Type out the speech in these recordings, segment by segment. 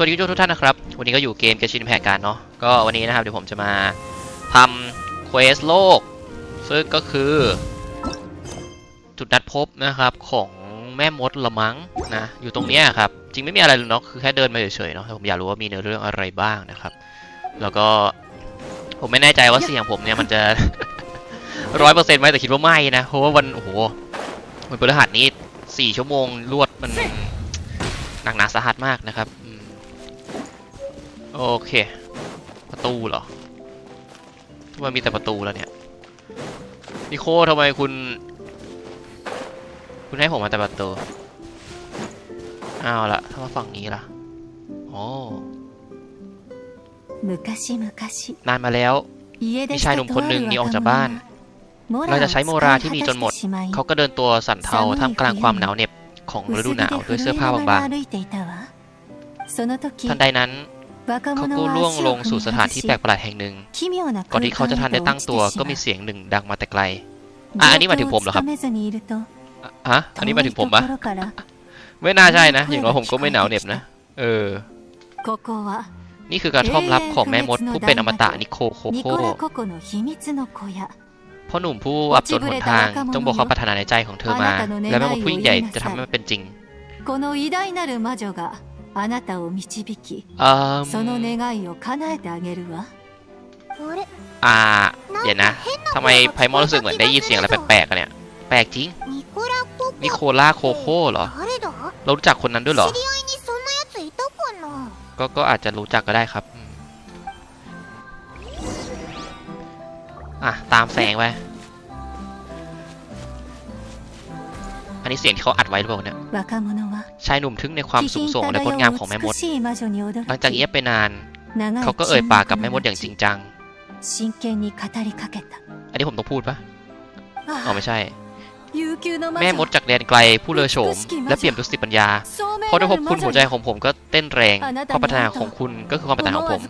สวัสดีทุกท่านนะครับ วันนี้ก็อยู่เกมเกชินแพการเนาะ ก็วันนี้นะครับเดี๋ยวผมจะมาทำเควสโลก ซึ่งก็คือ จุดนัดพบนะครับของแม่มดละมังนะ อยู่ตรงเนี้ยครับ จริงไม่มีอะไรเลยเนาะ คือแค่เดินมาเฉยๆเนาะ ผมอยากรู้ว่ามีเนื้อเรื่องอะไรบ้างนะครับ แล้วก็ผมไม่แน่ใจว่าเสียงผมเนี่ยมันจะร้อยเปอร์เซ็นต์ไหมแต่คิดว่าไม่นะ เพราะว่าวันโอ้โหวันพฤหัสนี้สี่ชั่วโมงรวดมันหนักหนาสาหัสมากนะครับ โอเค ประตูเหรอทำไมมีแต่ประตูแล้วเนี่ยนิโคทำไมคุณ คุณให้ผมมาแต่ประตูอ้าวละถ้ามาฝั่งนี้ล่ะโอ้นานมาแล้ว มีชายหนุ่มคนหนึ่งหนีออกจากบ้าน เราจะใช้โมราที่มีจนหมด เขาก็เดินตัวสั่นเทาท่ามกลางความหนาวเหน็บของฤดูหนาวด้วยเสื้อผ้าบางๆทันใดนั้น เขาก็ล่วงลงสู่สถานที่แปลกประหลาดแห่งหนึ่งก่อนที่เขาจะทันได้ตั้งตัวก็มีเสียงหนึ่งดังมาแต่ไกลอะอันนี้มาถึงผมเหรอครับฮะอันนี้มาถึงผมปะไม่น่าใช่นะ อย่างน้อยผมก็ไม่หนาวเหน็บนะ เออ นี่คือการท่อมลับของแม่มดผู้เป็นอมตะนิโคโคโคพ่อหนุ่มผู้อับจนหนทางจงบอกความปรารถนาในใจของเธอมา และแม่มดผู้ยิ่งใหญ่จะทำให้มันเป็นจริง あなたを導き、um, その願いを叶えてあげるわ。あれอ่าเดี๋ยวนะทำไมไพมอนรู้สึกเหมือนได้ยินเสียงอะไรแปลกๆอะเนี่ย แปลกจริง นิโคล่าโคโค่เหรอ เรารู้จักคนนั้นด้วยเหรอ ก็ก็อาจจะรู้จักก็ได้ครับ อะ ตามแสงไป นนี้เสียงที่เขาอัดไว้หรือเปล่าเนี่ยชายหนุ่มทึ่งในความสูงส่งและงดงามของแม่มด หลังจากเงียบไปนาน เขาก็เอ่ยปากกับแม่มดอย่างจริงจัง อันนี้ผมต้องพูดปะอ๋อไม่ใช่ แม่มดจากแดนไกลผู้เลอโฉม และเปลี่ยนทุสติปัญญาพราะได้พบคุณหัวใจของผมก็เต้นแรงความปรารถนาของคุณก็คือความปรารถนาของผม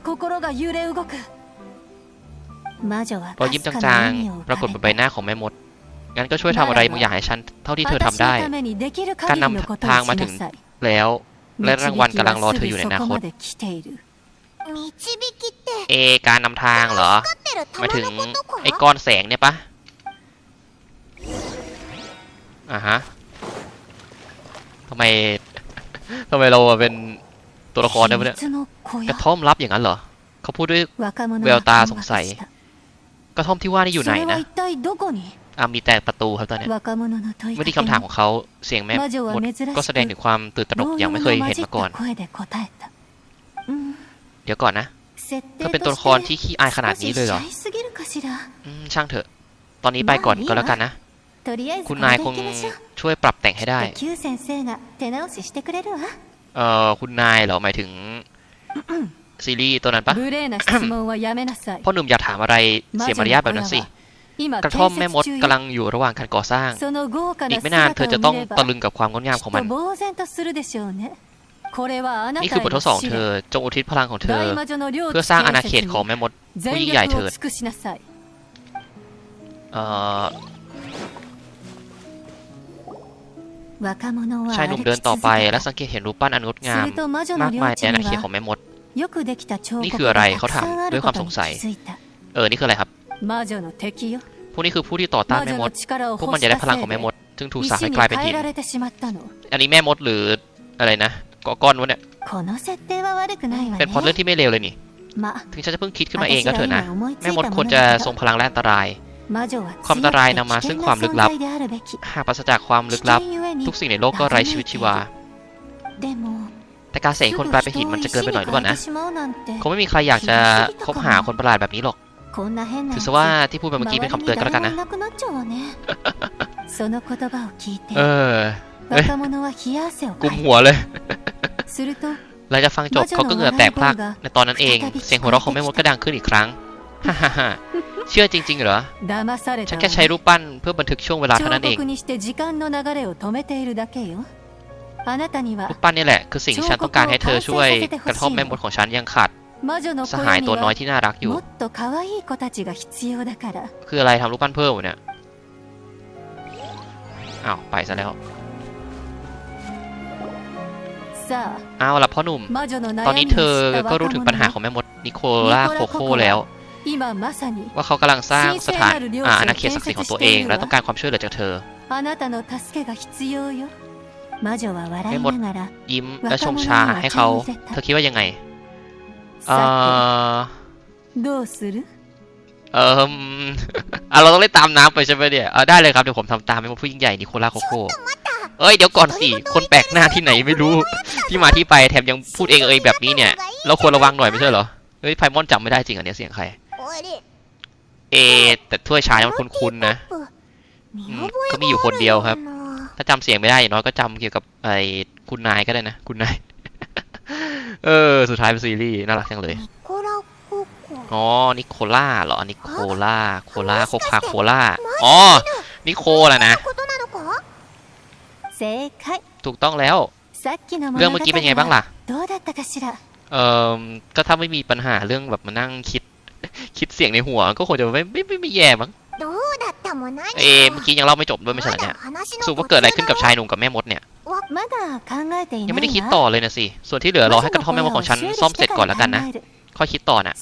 พอยยิ้มจางๆ ปรากฏบนใบหน้าของแม่มด งั้นก็ช่วยทำอะไรบางอย่างให้ฉันเท่าที่เธอทำได้ การนำทางมาถึงแล้ว และรางวัลกำลังรอเธออยู่ในอนาคต เอการนำทางเหรอมาถึงไอ้ก้อนแสงเนี่ยปะอะฮะทำไมทำไมเราเป็นตัวละครได้ปะเนี่ยกระท่อมลับอย่างนั้นเหรอ เขาพูดด้วยแววตาสงสัย กระท่อมที่ว่านี่อยู่ไหนนะ มีแต่ประตูครับตอนนี้ยเมื่อที่คำถามของเขาเสียงแม่หมดก็แสดงถึงความตื่นตระหนกอย่างไม่เคยเห็นมาก่อน เดี๋ยวก่อนนะเธอเป็นตัวละครที่ขี้อายขนาดนี้เลยเหรอช่างเถอะ ตอนนี้ไปก่อนก็แล้วกันนะ คุณนายคงช่วยปรับแต่งให้ได้ เอ่อ คุณนายเหรอหมายถึงซีรีส์ตัวนั้นปะพ่อหนุ่มอย่าถามอะไรเสียมารยาทแบบนั้นสิ กระท่อมแม่มดกำลังอยู่ระหว่างการก่อสร้าง อีกไม่นานเธอจะต้องตะลึงกับความงดงามของมัน นี่คือบททดสองเธอ จงอุทิศพลังของเธอ เพื่อสร้างอาณาเขตของแม่มดผู้ยิ่งใหญ่เธอชายหนุ่มเดินต่อไปและสังเกตเห็นรูปปั้นอันงดงาม มากมายในอาณาเขตของแม่มด นี่คืออะไรเขาถามด้วยความสงสัย เออ นี่คืออะไรครับ พวกนี้คือผู้ที่ต่อต้านแม่มด พวกมันจะได้พลังของแม่มด ซึ่งถูกสาให้กลายเป็นหิน อันนี้แม่มดหรืออะไรนะก้อนก้นวะเนี่ย เป็นพอดเรื่องที่ไม่เลวเลยนี่ ถึงฉันจะเพิ่งคิดขึ้นมาเองก็เถอะนะ แม่มดควรจะทรงพลังและอันตราย ความอันตรายนำมาซึ่งความลึกลับ หากปราศจากความลึกลับ ทุกสิ่งในโลกก็ไร้ชีวิตชีวาแต่การเสกคนกลายเป็นหินมันจะเกินไปหน่อยหรือเปล่านะ คงไม่มีใครอยากจะคบหาคนประหลาดแบบนี้หรอก ถือซะว่าที่พูดไปเมื่อกี้เป็นคำเตือนก็แล้วกันนะเออเฮ้ยกุมหัวเลยหลังจากฟังจบเขาก็เหงื่อแตกพลักในตอนนั้นเอง เสียงหัวเราะของแม่มดก็ดังขึ้นอีกครั้งเชื่อจริงๆเหรอ ฉันแค่ใช้รูปปั้นเพื่อบันทึกช่วงเวลาเท่านั้นเอง รูปปั้นนี่แหละคือสิ่งฉันต้องการให้เธอช่วยกระทบแม่มดของฉันยังขาด สหายตัวน้อยที่น่ารักอยู่คืออะไรทำรูปปั้นเพิ่มเนี่ยอ้าวไปซะแล้วเอาละพ่อหนุ่ม ตอนนี้เธอก็รู้ถึงปัญหาของแม่มดนิโคล่าโคโค่แล้ว ว่าเขากำลังสร้างสถานอาณาเขตศักดิ์สิทธิ์ของตัวเอง และต้องการความช่วยเหลือจากเธอแม่มดยิ้มและชมชาให้เขา เธอคิดว่ายังไง เอ さ อ てどうする เออ อ่ะเราต้องเล่นตามน้ำไปใช่ไหมเนี่ยเออได้เลยครับ เดี๋ยวผมทำตามให้มันผู้ยิ่งใหญ่นิโคล่าโคโค่เอ้ย เดี๋ยวก่อนสิ คนแปลกหน้าที่ไหนไม่รู้ ที่มาที่ไปแถมยังพูดเองเอยแบบนี้เนี่ย เราควรระวังหน่อยไม่ใช่เหรอ เฮ้ย ไพมอนจำไม่ได้จริงเหรอเนี่ยเสียงใคร あれ เอ แต่ถ้วยชาเนี่ยมันคุ้นๆนะ 見うん覚えก็มีอยู่คนเดียวครับ があるな ถ้าจำเสียงไม่ได้อย่างน้อยก็จำเกี่ยวกับไอ้คุณนายก็ได้นะ คุณนาย เออ สุดท้ายเป็นซีรีส์น่ารักจังเลย อ๋อ นิโคล่าเหรอ นิโคล่า โคล่าโคคาโคล่า อ๋อ นิโคแหละนะ ถูกต้องแล้ว เรื่องเมื่อกี้เป็นไงบ้างล่ะ เออก็ถ้าไม่มีปัญหาเรื่องแบบมานั่งคิด คิดเสียงในหัว ก็คงจะไม่ไม่ไม่แย่มั้ง เอ๊เมื่อกี้ยังเล่าไม่จบด้วยไม่ใช่เหรอเนี่ยสุว่าเกิดอะไรขึ้นกับชายหนุ่มกับแม่มดเนี่ยยังไม่ได้คิดต่อเลยนะสิ ส่วนที่เหลือรอให้กระท่อมแม่มดของฉันซ่อมเสร็จก่อนแล้วกันนะ ค่อยคิดต่อนะ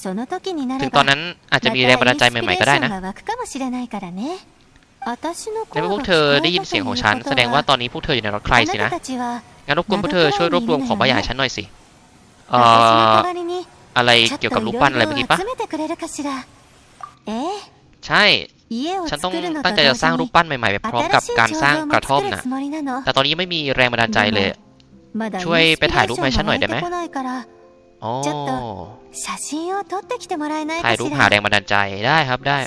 ถึงตอนนั้นอาจจะมีแรงบันดาลใจใหม่ๆก็ได้นะในเมื่อพวกเธอได้ยินเสียงของฉัน แสดงว่าตอนนี้พวกเธออยู่ในรถใครสินะงั้นรบกวนพวกเธอช่วยรวบรวมของบางอย่างฉันหน่อยสิเอ่ออะไรเกี่ยวกับรูปปั้นอะไรเมื่อกี้ปะใช่ ฉันต้องตั้งใจจะสร้างรูปปั้นใหม่ๆแบบพร้อมกับการสร้างกระท่อมนะแต่ตอนนี้ไม่มีแรงบันดาลใจเลย ช่วยไปถ่ายรูปให้ฉันหน่อยได้ไหมโอ้ถ่ายรูปหาแรงบันดาลใจได้ครับได้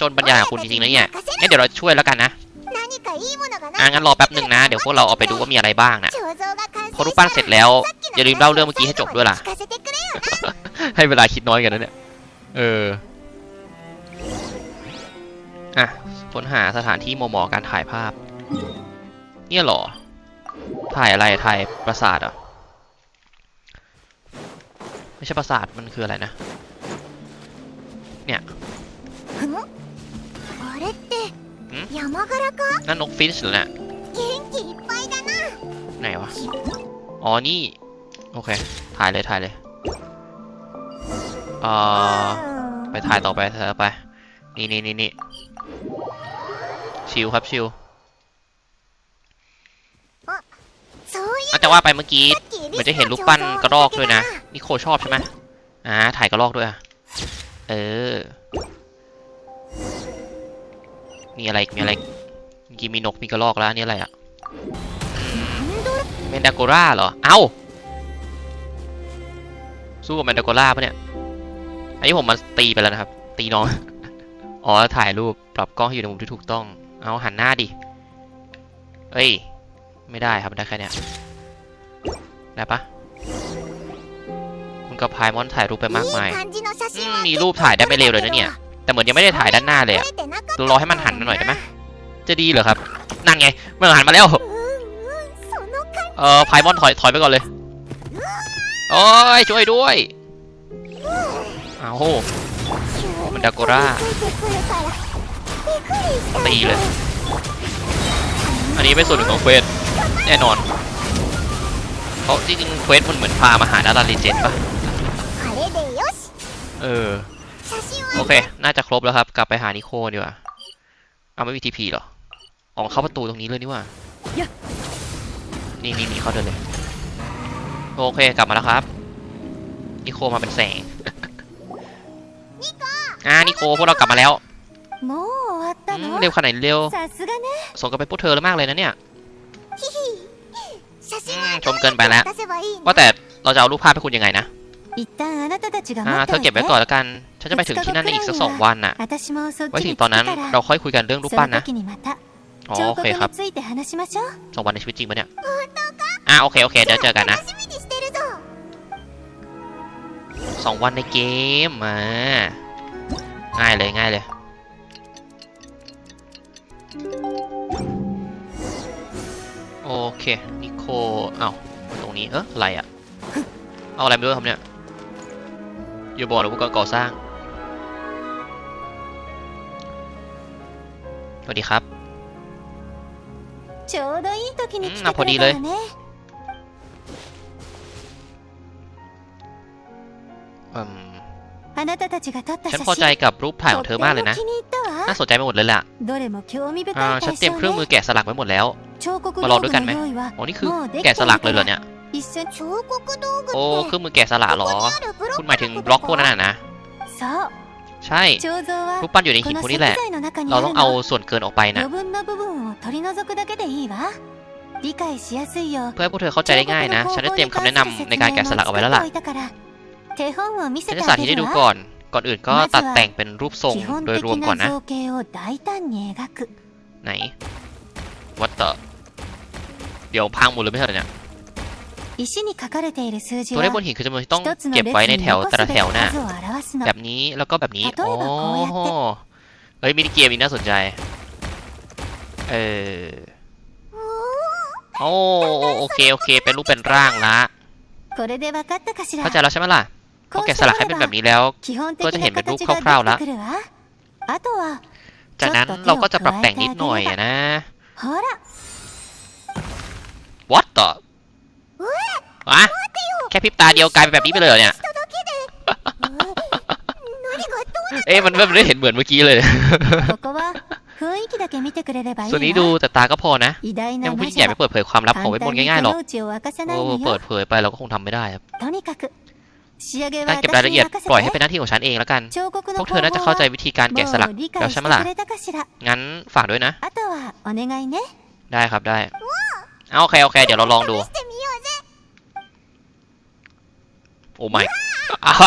จนปัญญาคุณจริงๆนะเนี่ยงั้นเดี๋ยวเราช่วยแล้วกันนะอ่างั้นรอแป๊บหนึ่งนะ เดี๋ยวพวกเราเอาไปดูว่ามีอะไรบ้างนะพอรูปปั้นเสร็จแล้ว อย่าลืมเล่าเรื่องเมื่อกี้ให้จบด้วยล่ะ ให้เวลาคิดน้อยกันนะเนี่ย เออ อะค้นหาสถานที่มอมอะการถ่ายภาพ เนี่ยหรอ ถ่ายอะไร ถ่ายปราสาทอะไม่ใช่ปราสาท มันคืออะไรนะ เนี่ยนั่นนกฟินช์เหรอเนี่ยไหนวะ อ๋อ นี่ โอเค ถ่ายเลย ถ่ายเลยเอ่อไปถ่ายต่อไปเถอะไป นี่นี่นี่นี่ ชิลครับชิลอาแต่ว่าไปเมื่อกี้เหมือนจะเห็นรูปปั้นกระรอกด้วยนะนี่โคชอบใช่ไหมอ่าถ่ายกระรอกด้วยเออมีอะไรมีอะไรมีมีนกมีกระรอกแล้วนี่อะไรอะเมนดาโกราเหรอเอาสู้กับเมนดาโกราปะเนี่ยอันนี้ผมมาตีไปแล้วนะครับ ตีน้องอ๋อถ่ายรูปปรับกล้องให้อยู่ในมุมที่ถูกต้อง เอาหันหน้าดิ เอ้ย ไม่ได้ครับได้แค่เนี้ยได้ปะคุณกับพายมอนถ่ายรูปไปมากมายมีรูปถ่ายได้ไม่เร็วเลยนะเนี่ย แต่เหมือนยังไม่ได้ถ่ายด้านหน้าเลยอะรอให้มันหันมาหน่อยได้ไหมจะดีเหรอครับ นั่นไงมันหันมาแล้ว เออพายมอนถอยถอยไปก่อนเลย โอ้ยช่วยด้วยอ้าวมันดาโกรา ตีเลย อันนี้เป็นส่วนหนึ่งของเควสแน่นอนเพราะจริงๆเควสมันเหมือนพามาหาดาราลีเจนปะเออ โอเค น่าจะครบแล้วครับ กลับไปหานิโคดีกว่า เอาไม่มีทีพีหรอออกเข้าประตูตรงนี้เลยนี่ว่า นี่นี่นี่เข้าเดินเลย โอเค กลับมาแล้วครับ นิโคมาเป็นแสงอ่านิโคพวกเรากลับมาแล้ว もう終わった อืม の เร็วขนาดนี้เร็ว さすがね สมกับเป็นพวกเธอแล้วมากเลยนะเนี่ย 写真 อื は มชมเกินไปแล้ว 渡せばいいの ว่าแต่เราจะเอารูปภาพให้คุณยังไงนะ 一旦あなたたちが อ่า 待っ เธ て อ おい เก็บ て ไว้ก่อนแล้วกัน ฉันจะไปถึงที่นั่นในอีกสักสองวันน่ะ 私もそっ ไว้ ち ถึ に ง 着 ตอนนั้น くから เราค่อยคุยกันเรื่องรูป そ ปั้น の นะ 時にまた อ๋อ 彫 โอ 刻 เคครับ について話しましょう สองวันในชีวิตจริงปะเนี่ย อ่าโอเคโอเค เดี๋ยวเจอกันนะ 楽しみにしてるぞ สองวันในเกมมาง่ายเลยง่ายเลย โอเค นิโคเอา้าตรงนี้ เอออะไรอะเอาอะไรไปด้วยครับเนี่ยอย่าบอกนะพวกก่อสร้าง สวัสดีครับน่าพอดีเลย อืม ฉันพอใจกับรูปถ่ายของเธอมากเลยนะ น่าสนใจไปหมดเลยล่ะฉันเตรียมเครื่องมือแกะสลักไว้หมดแล้ว มาลองด้วยกันไหมโอ้นี่คือแกะสลักเลยเหรอเนี่ย โอ้เครื่องมือแกะสลักหรอ คุณหมายถึงบล็อกพวกนั้นนะใช่รูปปั้นอยู่ในหินพวกนี้แหละ เราต้องเอาส่วนเกินออกไปนะเพื่อให้พวกเธอเข้าใจได้ง่ายนะ ฉันได้เตรียมคำแนะนำในการแกะสลักเอาไว้แล้วล่ะ ฉันจะสาธิตให้ดูก่อน ก่อนอื่นก็ตัดแต่งเป็นรูปทรงโดยรวมก่อนนะ ไหนวัตเตอร์เดี๋ยวพังหมดเลยไม่ใช่หรอเนี่ย ตัวเลขบนหินคือจำนวนที่ต้องเก็บไว้ในแถวแต่ละแถวนะแบบนี้แล้วก็แบบนี้ โอ้เฮ้ยมินิเกมนี้น่าสนใจ เออโอ้โอเค โอเค เป็นรูปเป็นร่างละเข้าใจแล้วใช่ไหมล่ะ พอแกสลักให้เป็นแบบนี้แล้ว ก็จะเห็นเป็นรูปคร่าวๆแล้ว จากนั้นเราก็จะปรับแต่งนิดหน่อยนะ What the อะแค่พริบตาเดียวกลายเป็นแบบนี้ไปเลยเนี่ย เอ๊ะมันไม่ได้เห็นเหมือนเมื่อกี้เลย ส่วนนี้ดูแต่ตาก็พอนะ ยังผู้ใหญ่ไม่เปิดเผยความลับของเวทบนต์ง่ายๆหรอก โอ้ เปิดเผยไปเราก็คงทำไม่ได้ครับ การเก็บรายละเอียดปล่อยให้เป็นหน้าที่ของฉันเองแล้วกัน พวกเธอน่าจะเข้าใจวิธีการแกะสลักแล้วใช่ไหมล่ะ งั้นฝากด้วยนะ ได้ครับได้ เอาโอเคโอเค เดี๋ยวเราลองดู โอ้ไม่อะไร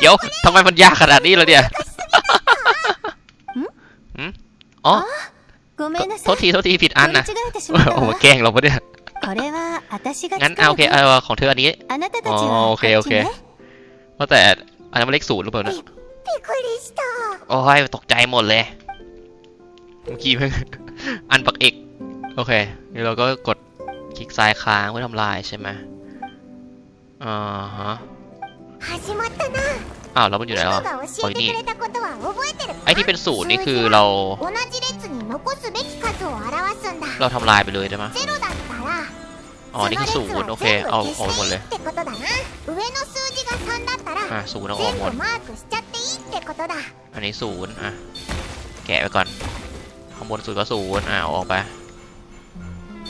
เดี๋ยวทำไมมันยากขนาดนี้เลยเนี่ยอ๋อโทษทีโทษทีผิดอันนะโอ้แกล้งเราปะเนี่ยงั้นเอาโอเคเออของเธออันนี้ โอเคโอเค ว่าแต่อันนั้นมันเลขศูนย์หรือเปล่านะโอ้ยตกใจหมดเลย เมื่อกี้เพิ่งอันปักเอก โอเคเดี๋ยวเราก็กดคลิกซ้ายค้างเพื่อทำลายใช่ไหมอ่าฮะอ้าวแล้วมันอยู่ไหนอะโอ้ยนี่ไอที่เป็นศูนย์นี่คือเรา เราทำลายไปเลยใช่ไหม อ๋อ นี่คือศูนย์โอเค เอาออกหมดเลยอะศูนย์เอาออกหมดอันนี้ศูนย์อะ แกะไปก่อน ข้างบนสุดก็ศูนย์อะออกไป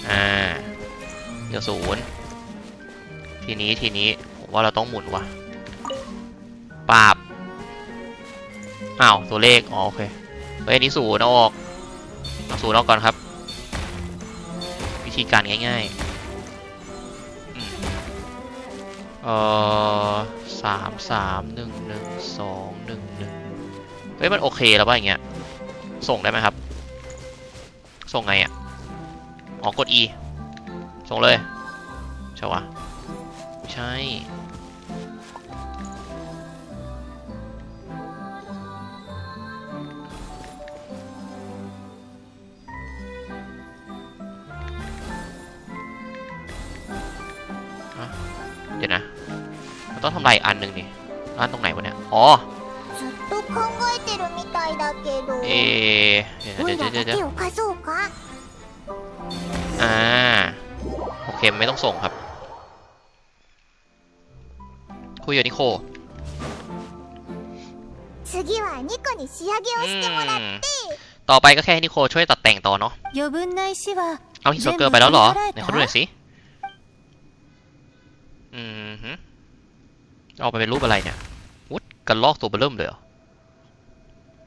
อ่า เดี๋ยวศูนย์ทีนี้ทีนี้ผมว่าเราต้องหมุนว่ะปาบ อ้าว ตัวเลข อ๋อ โอเคเฮ้ยนี่ศูนย์เอาออกเอาศูนย์ออกก่อนครับ วิธีการง่าย ๆ เอ่อสามสามหนึ่งหนึ่งสองหนึ่งหนึ่งเฮ้ย มันโอเคแล้วป่ะอย่างเงี้ย ส่งได้ไหมครับ ส่งไงอะ อ๋อ กด E ส่งเลย ใช่วะใช่ ต้องทำลายอีกอันหนึ่งนี่อันตรงไหนวะเนี่ย อ๋อ ずっと考えてるみたいだけど เอะเดี๋ยว お เดี๋ย いう เดี๋ยวเดี๋ยว らだけを貸そうか อ่า โอเค ไม่ต้องส่งครับ คุยกับนิโค 次はニコに仕上げを อื してもらっ ม ต่อไปก็แค่ให้นิโคช่วยตัดแต่งต่อเนาะ 余分な石は เอาฮิสโตเกอร์ไปแล้วเหรอ 全部 ไหนเขาดูหน่อยสิ ออกมาเป็นรูปอะไรเนี่ยวุ้ดกันลอกตัวเบลเริ่มเลยเหรอ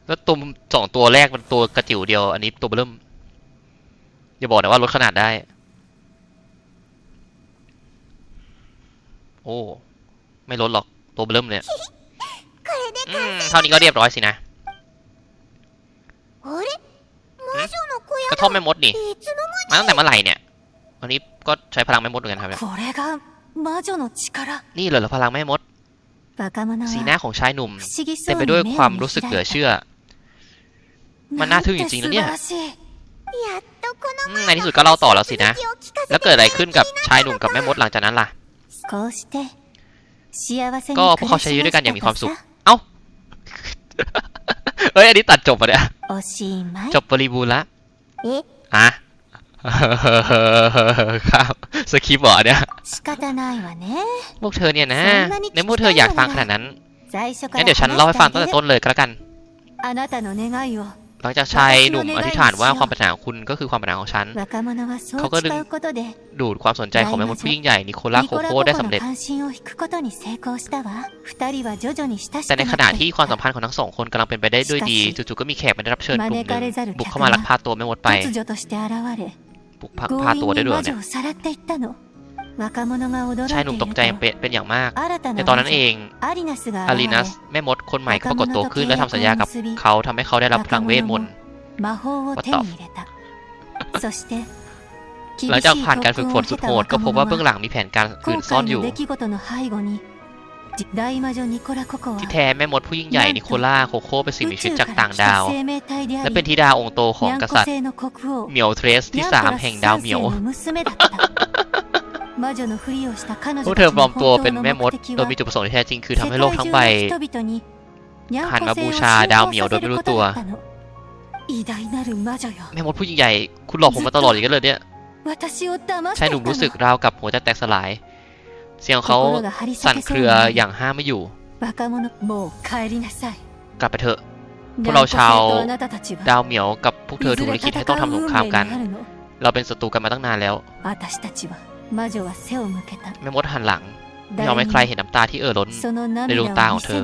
แล้วตัวสองตัวแรกมันตัวกระจิ๋วเดียว อันนี้ตัวเบลเริ่มอย่าบอกนะว่าลดขนาดได้ โอ้ ไม่ลดหรอกตัวเบลเริ่มเนี่ยเท่านี้ก็เรียบร้อยสินะกระท่อมแม่มดนี่มาตั้งแต่เมื่อไหร่เนี่ยวันนี้ก็ใช้พลังไม่มดเหมือนกันครับเนี่ยนี่เลยเหรอพลังไม่มด สีหน้าของชายหนุ่มเต็มไปด้วยความรู้สึกเหลือเชื่อ มันน่าทึ่งจริงๆแล้วเนี่ยในที่สุดก็เล่าต่อแล้วสินะ แล้วเกิดอะไรขึ้นกับชายหนุ่มกับแม่มดหลังจากนั้นล่ะ ก็พวกเขาใช้ชีวิตด้วยกันอย่างมีความสุข เอ้า เฮ้ย อันนี้ตัดจบปะเนี่ย จบบริบูรณ์ละอะ ครับสคริปต์เหรเนี่ยพวกเธอเนี่ยนะในพวกเธออยากฟังขนาดนั้นงั้นเดี๋ยวฉันเล่าให้ฟังตั้งแต่ต้นเลยก็แล้วกันหลังจากชายหนุ่มอธิษฐานว่าความปัญหาของคุณก็คือความปัญหาของฉัน เขาก็ดึงดูดความสนใจของแม่มดผู้ยิ่งใหญ่นิโคล่าโคโค่ได้สำเร็จ แต่ในขณะที่ความสัมพันธ์ของทั้งสองคนกำลังเป็นไปได้ด้วยดีจู่ๆก็มีแขกมาได้รับเชิญกลุ่มบุกเข้ามาลักพาตัวแม่มดไป ปลุกพาตัวได้ด้วยเนี่ยชายหนุ่มตกใจเป็นอย่างมาก ในตอนนั้นเองอารินัสแม่มดคนใหม่ก็ปรากฏตัวขึ้นและทำสัญญากับเขาทำให้เขาได้รับพลังเวทมนต์วัตตอบหลังจากผ่านการฝึกฝนสุดโหดก็พบว่าเบื้องหลังมีแผนการอื่นซ่อนอยู่ 大魔女ニコラココは ที่แท้แม่มดผู้ยิ่งใหญ่นิโคล่าโคโค่เป็นสิ่งมี 宇 ชีวิต 宙 จาก から ต่าง 来 ดาว た生命体であ และ り เป็นธิดาองค์โตของ ニャン ก コ ษัตริย์ 星の国王 เหมียวเทรสที่ ニャン สาม トラ แห่ง ス ดาว 三 เหมี 世 ยว の娘だった魔女のふりをした彼 พว 女 กเธอ たち ปลอ の มตัว 本 เป็น 当の แม่มด 目的 โดย は มีจุดประสงค์ที่แท้จริงคือ 世 ทำให้ 界 โลกทั้งใบ 中の人々にニャン หัน コ มา 星 บู を ชา 信 ดาว 仰 เหมียว さ โดย せ ไม่ る รู้ こと ตัว だったの偉大なる魔女よ แม่มดผู้ยิ่งใหญ่ คุณหลอกผมมาตลอดอย่างนั้นเลยเนี่ย 私を騙し ชาย て ห い นุ่ม た รู้สึก の ราวกับหัวจะแตกสลาย เสียงเขาสั่นเครืออย่างห้ามไม่อยู่ กลับไปเถอะ พวกเราชาวดาวเหมียวกับพวกเธอถูกลิขิตให้ต้องทำสงครามกัน เราเป็นศัตรูกันมาตั้งนานแล้วแม่มดหันหลังยอมให้ใครเห็นน้ำตาที่เอ่อล้นในดวงตาของเธอ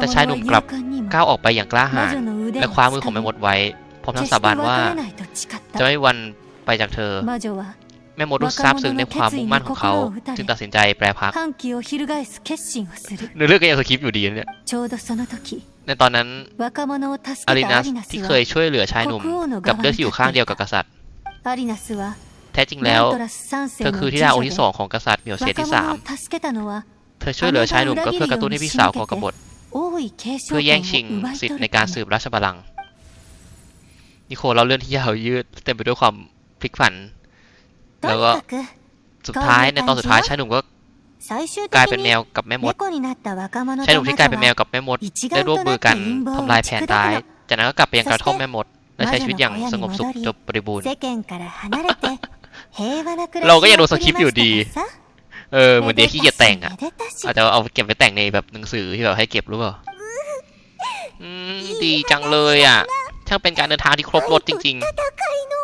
แต่ชายหนุ่มกลับก้าวออกไปอย่างกล้าหาญและคว้ามือของแม่มดไว้พร้อมทั้งสาบานว่า จะไม่วันไปจากเธอ แม่มดรู้ราบซึ้งในความมุ่งมั่นของเขา จึงตัดสินใจแปรพักในเรื่องก็ยังสคริปต์อยู่ดีเนี่ยในตอนนั้นอารินัสที่เคยช่วยเหลือชายหนุ่ม กับเลือดที่อยู่ข้างเดียวกับกษัตริย์ แท้จริงแล้ว เธอคือที่ดาองค์ที่สองของกษัตริย์เหมียวเสียที่สามเธอช่วยเหลือชายหนุ่มก็เพื่อกระตุ้นให้พี่สาวก่อกบฏเพื่อแย่งชิงสิทธิ์ในการสืบราชบัลลังก์นิโคเราเรื่องที่ยาวยืดเต็มไปด้วยความพลิกผัน แล้วก็สุดท้ายในตอนสุดท้ายชายหนุ่มก็กลายเป็นแมวกับแม่มดชายหนุ่มที่กลายเป็นแมวกับแม่มดได้ร่วมมือกันทำลายแผนตาย จากนั้นก็กลับไปยังกระท่อมแม่มด และใช้ชีวิตอย่างสงบสุขจบบริบูรณ์ เราก็ยังดูสคริปต์อยู่ดี เออเหมือนเด็กขี้เกียจแต่งอะ อาจจะเอาเก็บไปแต่งในแบบหนังสือที่แบบให้เก็บรู้เปล่าดีจังเลยอะช่างเป็นการเดินทางที่ครบรถจริง ๆ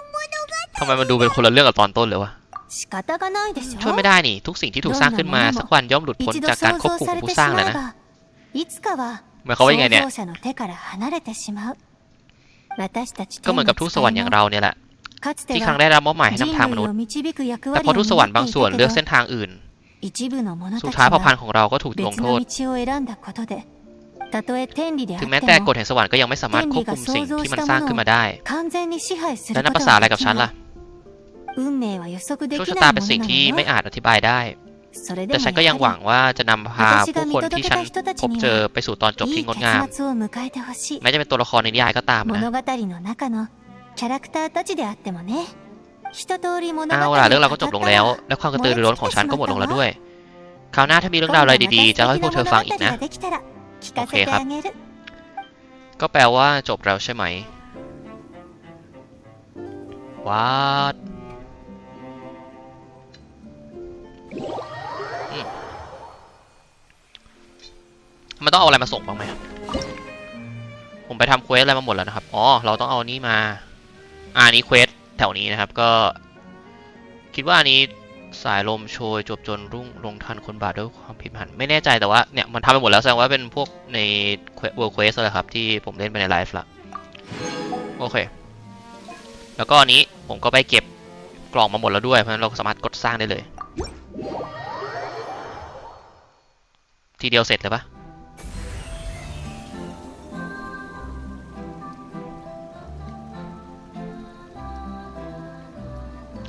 ทำไมมันดูเป็นคนละเรื่องกับตอนต้นเลยวะช่วยไม่ได้นี่ ทุกสิ่งที่ถูกสร้างขึ้นมาสักวันย่อมหลุดพ้นจากการควบคุมของผู้สร้างแหละนะหมายเขามว่ายังไงเนี่ยก็เหมือนกับทุกสวรรค์อย่างเราเนี่ยแหละที่ครั้งได้รับมอบหมายให้นำทางมนุษย์แต่พอทุกสวรรค์บางส่วนเลือกเส้นทางอื่น สุดท้ายเผ่าพันธุ์ของเราก็ถูกลงโทษถึงแม้แต่กฎแห่งสวรรค์ก็ยังไม่สามารถควบคุมสิ่งที่มันสร้างขึ้นมาได้ แล้วนับภาษาอะไรกับฉันล่ะ 運命は予測で โชค き ชะ な ตาย เป็น も สิ่ง のな ที่ の ไม่ よ อาจอธิบายได้ それで แต่ も ฉันก็ や ยัง は หวัง り ว่าจะนำพาผู้คนที่ฉันพบเจอไปสู่ตอนจบ い ที่ い งดงาม 結末を迎えてほしい แม้จะเป็นตัวละครในนิยายก็ตาม 物 นะ 語の中のキャラクターたちであってもね一通り物語 เอา を ล่ะ 語 เรื่องเราก็จบลงแล้ว ったら และความกระตือรือร้นของฉันก็หมดลงแล้วด้วย คราวหน้าถ้ามีเรื่องราวอะไรดีๆ จะเล่าให้พวกเธอฟังอีกนะ 今度また素敵な物語ができたら聞かせてあげる ก็แปลว่าจบแล้วใช่ไหมว้า มันต้องเอาอะไรมาส่งบ้างไหมครับผมไปทำเควสอะไรมาหมดแล้วนะครับ อ๋อ เราต้องเอานี้มา อ่านี้เควสแถวนี้นะครับ ก็ คิดว่าอันนี้สายลมโชยจบจนรุ่งลงทันคนบาปด้วยความผิดพลาดไม่แน่ใจแต่ว่าเนี่ยมันทำไปหมดแล้วแสดงว่าเป็นพวกในเวิร์เควสเลยครับที่ผมเล่นไปในไลฟ์ละโอเค แล้วก็อันนี้ผมก็ไปเก็บกล่องมาหมดแล้วด้วย เพราะฉะนั้นเราสามารถกดสร้างได้เลย ทีเดียวเสร็จเลยปะ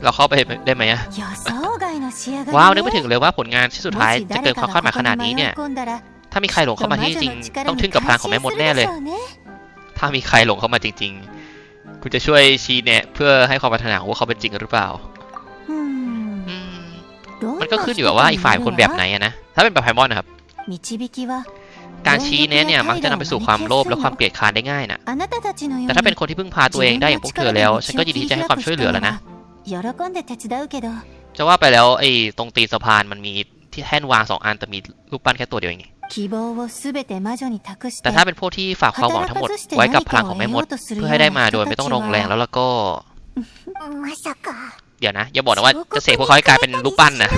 เราเข้าไปได้ไหมอะว้าวนึกไม่ถึงเลยว่าผลงานที่สุดท้ายจะเกินความคาดหมายขนาดนี้เนี่ย ถ้ามีใครหลงเข้ามาที่จริง ต้องทึ่งกับพลังของแม่มดแน่เลย ถ้ามีใครหลงเข้ามาจริง ๆ คุณจะช่วยชี้แนะ เพื่อให้ความปรารถนาของเขาเป็นจริงหรือเปล่า มันก็ขึ้นอยู่กับว่าอีกฝ่ายคนแบบไหนนะ ถ้าเป็นแบบไพมอนนะครับการชี้แนะเนี่ยมักจะนำไปสู่ความโลภและความเกลียดคานได้ง่ายนะแต่ถ้าเป็นคนที่พึ่งพาตัวเองได้อย่างพวกเธอแล้ว ฉันก็ยินดีจะให้ความช่วยเหลือแล้วนะ 喜んで手伝うけど จะว่าไปแล้วไอ้ตรงตีนสะพานมันมีท ที่แท่นวางสองอันแต่มีรูปปั้นแค่ตัวเดียวเองนี่ 希望をすべて魔女に託して แต่ถ้าเป็นพวกที่ฝากความหวังทั้งหมดไว้กับพลังของแม่มด เพื่อให้ได้มาโดยไม่ต้องลงแรงแล้วแล้วก็ まさか เดี๋ยวนะ อย่าบอกนะว่าจะเสกพวกเขาให้กลายเป็นรูปปั้นนะ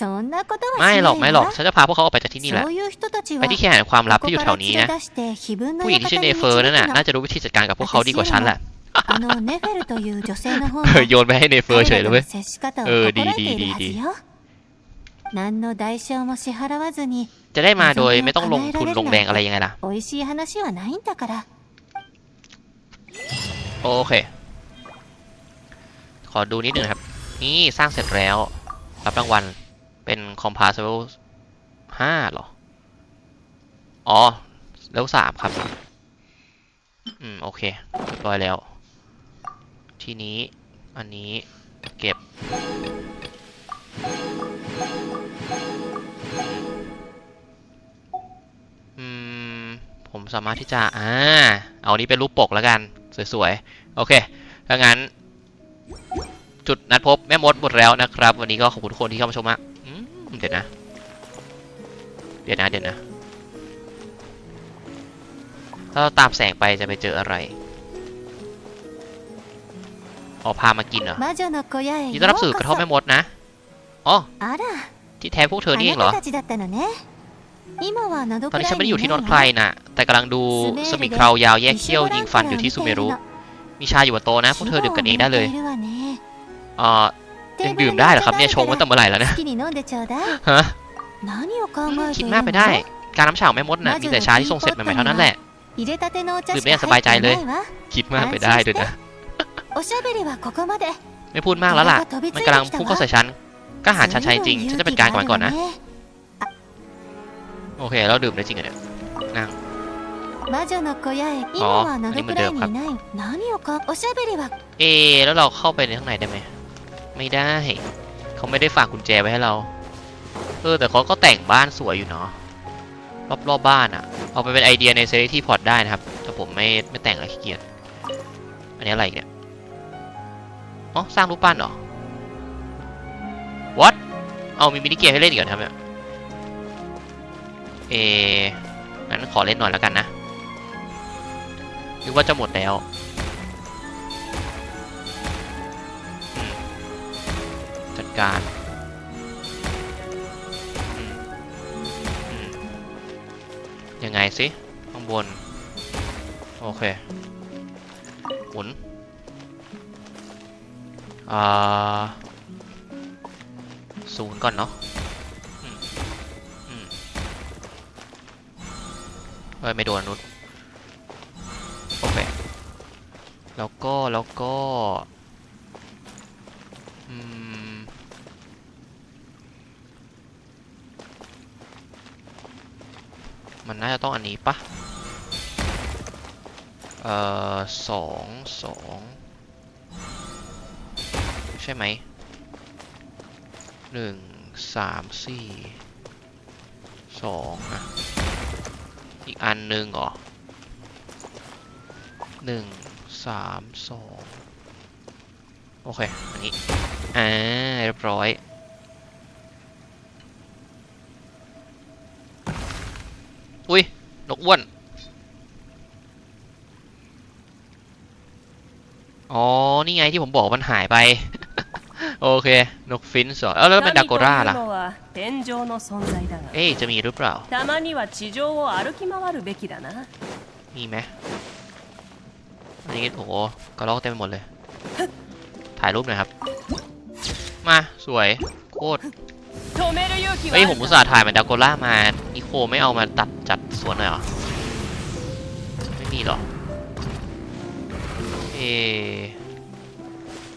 そんなことはし ไม่ ない หรอกไม่หรอก わ ฉันจะพาพวกเขาออกไปจากที่นี่แหละ そういう人たち ไป は ที่แค่แห่งความลับที่อยู่แถวนี้นะ ここから連れ出して碑文の ผู้หญิงที่ชื่อเน 館に เฟอร์นั่นน่ะ 導くの น่าจะรู้วิธีจัดการกับพวกเขาดีกว่าฉันแหละ あのネフェルという女性の方 เออ が โยนไปให้เนเฟอร์เฉยเลยเว้ย 彼らとの接し方を เออ 心 ดี 得て ดี いる ดี は ดี ずよ何の代償も支払わずに จะได้มาโดยไม่ต้องลงทุนลงแรงอะไรยังไงล่ะ 美味しい話はないんだから โอเค ขอดูนิดนึงนะครับ นี่สร้างเสร็จแล้ว รับรางวัล เป็น compatible ห้าเหรอ อ๋อ แล้วสามครับ อืม โอเคเรียบร้อยแล้ว ทีนี้อันนี้เก็บ อืม ผมสามารถที่จะ อ่า เอานี้เป็นรูปปกแล้วกัน สวยๆ โอเค ถ้างั้น จุดนัดพบแม่มดหมดแล้วนะครับ วันนี้ก็ขอบคุณทุกคนที่เข้ามาชมอะเดี๋ยวนะ เดี๋ยวนะ เดี๋ยวนะ ถ้าเราตามแสงไปจะไปเจออะไร อ๋อพามากินเหรอยินต้อนรับสู่กระท่อมแม่มดนะอ๋อที่แท้พวกเธอนี่เองเหรอตอนนี้ฉันไม่ได้อยู่ที่นอนใครนะแต่กำลังดูสมิคราวยาวแยกเขี้ยวยิงฟันอยู่ที่ซูเมรุ มีชายอยู่บนโต๊ะนะ พวกเธอดื่มกันเองได้เลยเอ่อยังดื่มได้เหรอครับเนี่ยชงมาตั้งเมื่อไหร่แล้วเนี่ยฮะคิดมากไปได้ การน้ำชาของแม่มดน่ะมีแต่ชาที่ส่งเสร็จใหม่ๆเท่านั้นแหละดื่มได้สบายใจเลย คิดมากไปได้ด้วยนะ ไม่พูดมากแล้วล่ะ มันกำลังพุ่งเข้าใส่ฉันก็หาชันชัยจริง ฉันจะเป็นการก่อนก่อนนะ โอเค เราดื่มได้จริงเหรอเนี่ย นั่งอ๋ออันนี้เหมือนเดิมครับ เอ แล้วเราเข้าไปในข้างในได้ไหม ไม่ได้ เขาไม่ได้ฝากกุญแจไว้ให้เรา เออ แต่เขาก็แต่งบ้านสวยอยู่เนาะ รอบๆบบ้านอะเอาไปเป็นไอเดียในเซรีที่พอร์ตได้นะครับ แต่ผมไม่ไม่แต่งอะขี้เกียจ อันนี้อะไรเนี่ย อ๋อสร้างรูปปั้นเหรอ what เอามีมินิเกมให้เล่นอีกเหรอครับเนี่ยเองั้นขอเล่นหน่อยแล้วกันนะนึกว่าจะหมดแล้วจัดการยังไงสิข้างบน โอเคหมุน ศูนย์ก่อนเนาะอืมอืมเฮ้ย ไม่โดนนุษโอเค แล้วก็ แล้วก็ อืม มันน่าจะต้องอันนี้ปะเอ่อสองสอง ใช่ไหมหนึ่งสามสี่สองอะอีกอันหนึ่งเหรอหนึ่งสามสองโอเค อันนี้ อ่า เรียบร้อย อุ้ย นกอ้วน อ๋อ นี่ไงที่ผมบอกมันหายไป โอเค นกฟินส์อ๋อแล้วเป็นดาโกร่าล่ะเอ๊จะมีหรือเปล่ามีไหมอันนี้โอ้โหกระลอกเต็มหมดเลย ถ่ายรูปหน่อยครับ มาสวยโคตรเฮ้ยผมอุตส่าห์ถ่ายมันดาโกร่ามานิโคไม่เอามาตัดจัดสวนหน่อยหรอ ไม่มีหรอ เอ๊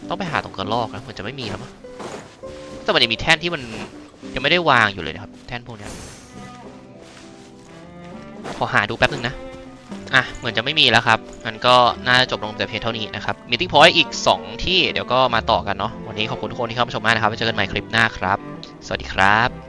ต้องไปหาตรงกระลอกนะเหมือนจะไม่มีแล้วมั้งแต่มันยังมีแท่นที่มันยังไม่ได้วางอยู่เลยนะครับ แท่นพวกนี้ขอหาดูแป๊บนึงนะอะเหมือนจะไม่มีแล้วครับงั้นก็น่าจะจบลงแต่เพียงเท่านี้นะครับมีติ๊กพอยต์อีก 2 ที่เดี๋ยวก็มาต่อกันเนาะวันนี้ขอบคุณทุกคนที่เข้ามาชมมากนะครับไว้เจอกันใหม่คลิปหน้าครับ สวัสดีครับ